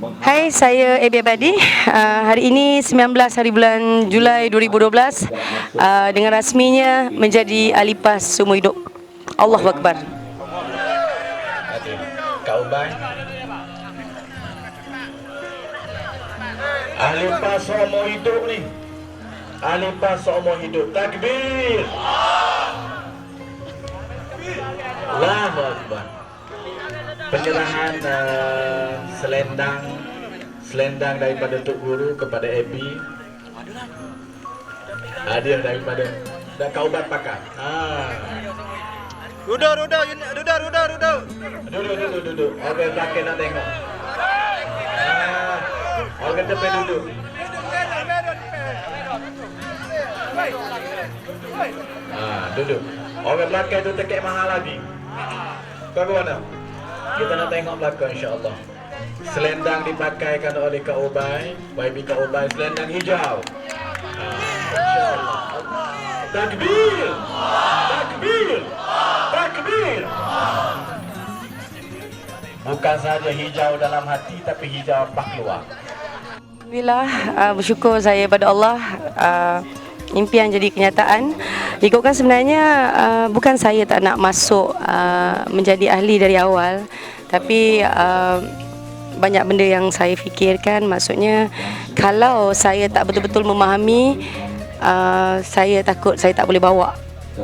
Hai, saya Ebi Abadi. Uh, hari ini 19 hari bulan Julai 2012 uh, dengan rasminya menjadi ahli PAS seumur hidup. Allahu Akbar. Ubay. Ahli pas seumur hidup ni. Ahli pas seumur hidup. Takbir. Allahu Akbar. Penyerahan uh, selendang selendang daripada Tok Guru kepada Abi. Hadiah daripada dan kau ubat pakar. Ha. Duduk, duduk, duduk, duduk, duduk. Duduk, duduk, duduk. Orang belakang nak tengok. Ah, orang depan duduk. Ah, duduk. Orang belakang tu tekek mahal lagi. Kau ke mana? Kita nak tengok belakang insya-Allah. Selendang dipakaikan oleh Kak Ubay, YB Kak Ubay, selendang hijau. Ah. Takbir! Takbir! Takbir! Bukan saja hijau dalam hati tapi hijau apa keluar. Alhamdulillah, uh, bersyukur saya pada Allah uh, impian jadi kenyataan. Ikutkan sebenarnya uh, bukan saya tak nak masuk uh, menjadi ahli dari awal, tapi uh, banyak benda yang saya fikirkan. Maksudnya kalau saya tak betul-betul memahami, uh, saya takut saya tak boleh bawa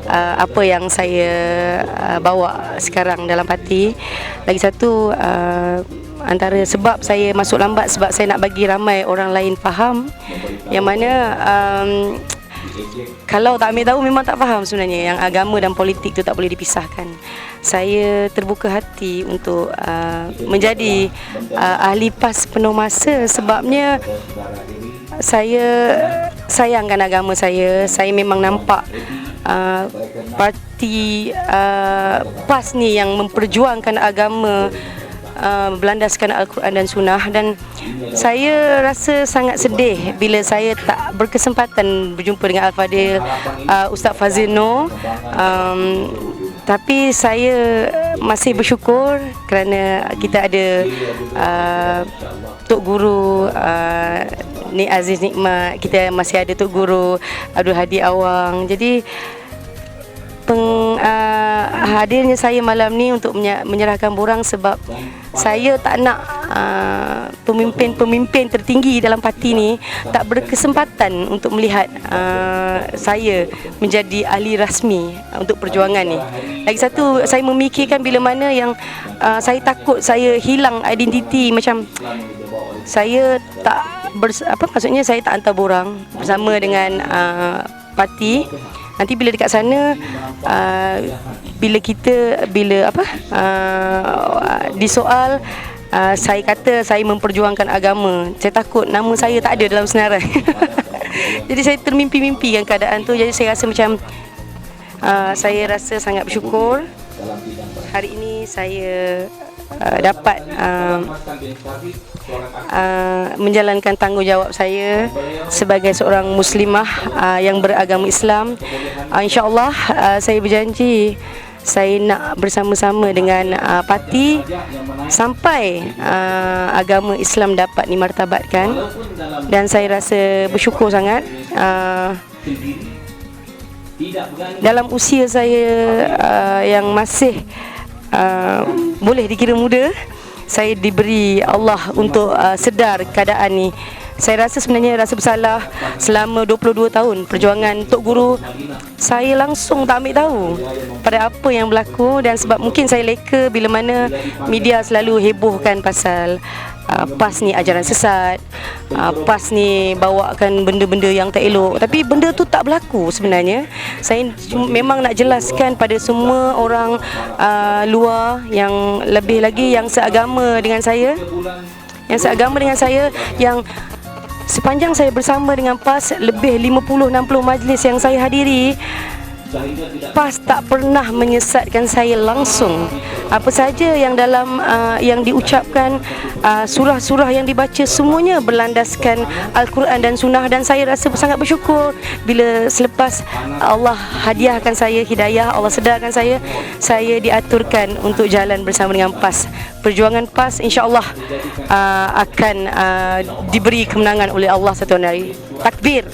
uh, apa yang saya uh, bawa sekarang dalam hati. Lagi satu uh, antara sebab saya masuk lambat sebab saya nak bagi ramai orang lain faham yang mana um, kalau tak ambil tahu memang tak faham sebenarnya yang agama dan politik tu tak boleh dipisahkan. Saya terbuka hati untuk uh, menjadi uh, ahli PAS penuh masa sebabnya saya sayangkan agama saya. Saya memang nampak uh, parti uh, PAS ni yang memperjuangkan agama uh, berlandaskan Al-Quran dan Sunnah. Dan saya rasa sangat sedih bila saya tak berkesempatan berjumpa dengan Al-Fadil uh, Ustaz Fazil Noor um, tapi saya masih bersyukur kerana kita ada uh, Tok Guru uh, Nik Aziz Nikmat. Kita masih ada Tok Guru Abdul Hadi Awang. Jadi peng, uh, hadirnya saya malam ni untuk menye- menyerahkan borang sebab saya tak nak uh, pemimpin-pemimpin tertinggi dalam parti ni tak berkesempatan untuk melihat uh, saya menjadi ahli rasmi untuk perjuangan ni. Lagi satu saya memikirkan bila mana yang uh, saya takut saya hilang identiti macam saya tak bers, apa maksudnya saya tak hantar borang bersama dengan uh, parti nanti bila dekat sana uh, bila kita bila apa uh, disoal uh, saya kata saya memperjuangkan agama saya takut nama saya tak ada dalam senarai. Jadi saya termimpi-mimpi kan keadaan tu. Jadi saya rasa macam uh, saya rasa sangat bersyukur. Hari ini saya uh, dapat uh, uh, menjalankan tanggungjawab saya sebagai seorang muslimah uh, yang beragama Islam. Uh, InsyaAllah uh, saya berjanji saya nak bersama-sama dengan uh, parti sampai uh, agama Islam dapat dimartabatkan dan saya rasa bersyukur sangat uh, dalam usia saya uh, yang masih uh, boleh dikira muda? Saya diberi Allah untuk uh, sedar keadaan ni saya rasa sebenarnya rasa bersalah selama 22 tahun perjuangan Tok Guru. Saya langsung tak ambil tahu pada apa yang berlaku dan sebab mungkin saya leka bila mana media selalu hebohkan pasal uh, PAS ni ajaran sesat uh, PAS ni bawakan benda-benda yang tak elok. Tapi benda tu tak berlaku sebenarnya. Saya memang nak jelaskan pada semua orang uh, luar yang lebih lagi yang seagama dengan saya yang seagama dengan saya yang sepanjang saya bersama dengan PAS lebih 50 60 majlis yang saya hadiri PAS tak pernah menyesatkan saya langsung. Apa saja yang dalam uh, yang diucapkan uh, surah-surah yang dibaca semuanya berlandaskan Al-Quran dan Sunnah dan saya rasa sangat bersyukur bila selepas Allah hadiahkan saya hidayah, Allah sedarkan saya, saya diaturkan untuk jalan bersama dengan PAS. Perjuangan PAS insya-Allah uh, akan uh, diberi kemenangan oleh Allah satu hari. Takbir.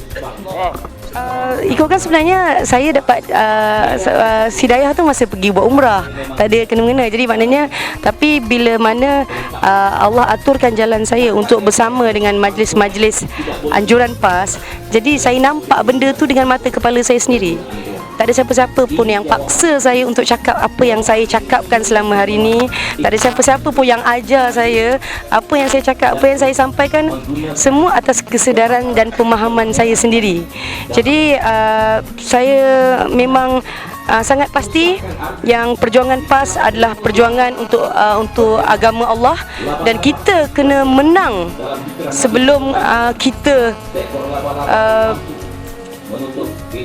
Uh, ikutkan sebenarnya saya dapat uh, uh, hidayah tu masa pergi buat umrah. Tak ada kena-mengena jadi maknanya tapi bila mana uh, Allah aturkan jalan saya untuk bersama dengan majlis-majlis anjuran PAS jadi saya nampak benda tu dengan mata kepala saya sendiri tak ada siapa-siapa pun yang paksa saya untuk cakap apa yang saya cakapkan selama hari ini. Tak ada siapa-siapa pun yang ajar saya apa yang saya cakap, apa yang saya sampaikan semua atas kesedaran dan pemahaman saya sendiri. Jadi uh, saya memang uh, sangat pasti yang perjuangan PAS adalah perjuangan untuk uh, untuk agama Allah dan kita kena menang sebelum uh, kita uh,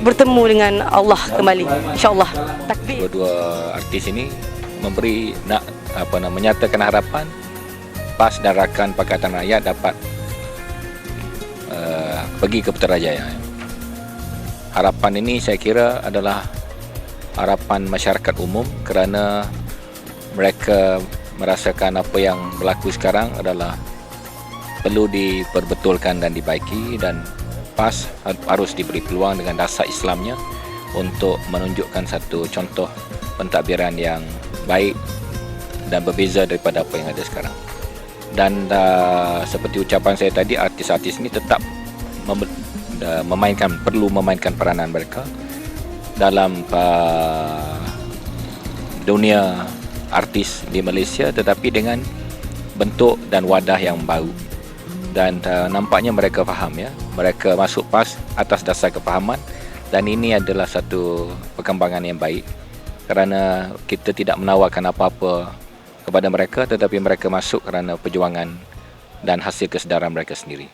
bertemu dengan Allah kembali. Insyaallah. Takbir. Dua-dua artis ini memberi nak apa nama menyatakan harapan PAS dan rakan Pakatan Rakyat dapat uh, pergi ke Putrajaya. Harapan ini saya kira adalah harapan masyarakat umum kerana mereka merasakan apa yang berlaku sekarang adalah perlu diperbetulkan dan dibaiki dan PAS harus diberi peluang dengan dasar Islamnya untuk menunjukkan satu contoh pentadbiran yang baik dan berbeza daripada apa yang ada sekarang. Dan uh, seperti ucapan saya tadi, artis-artis ini tetap mem- uh, memainkan perlu memainkan peranan mereka dalam uh, dunia artis di Malaysia tetapi dengan bentuk dan wadah yang baru dan uh, nampaknya mereka faham ya. Mereka masuk PAS atas dasar kefahaman dan ini adalah satu perkembangan yang baik kerana kita tidak menawarkan apa-apa kepada mereka tetapi mereka masuk kerana perjuangan dan hasil kesedaran mereka sendiri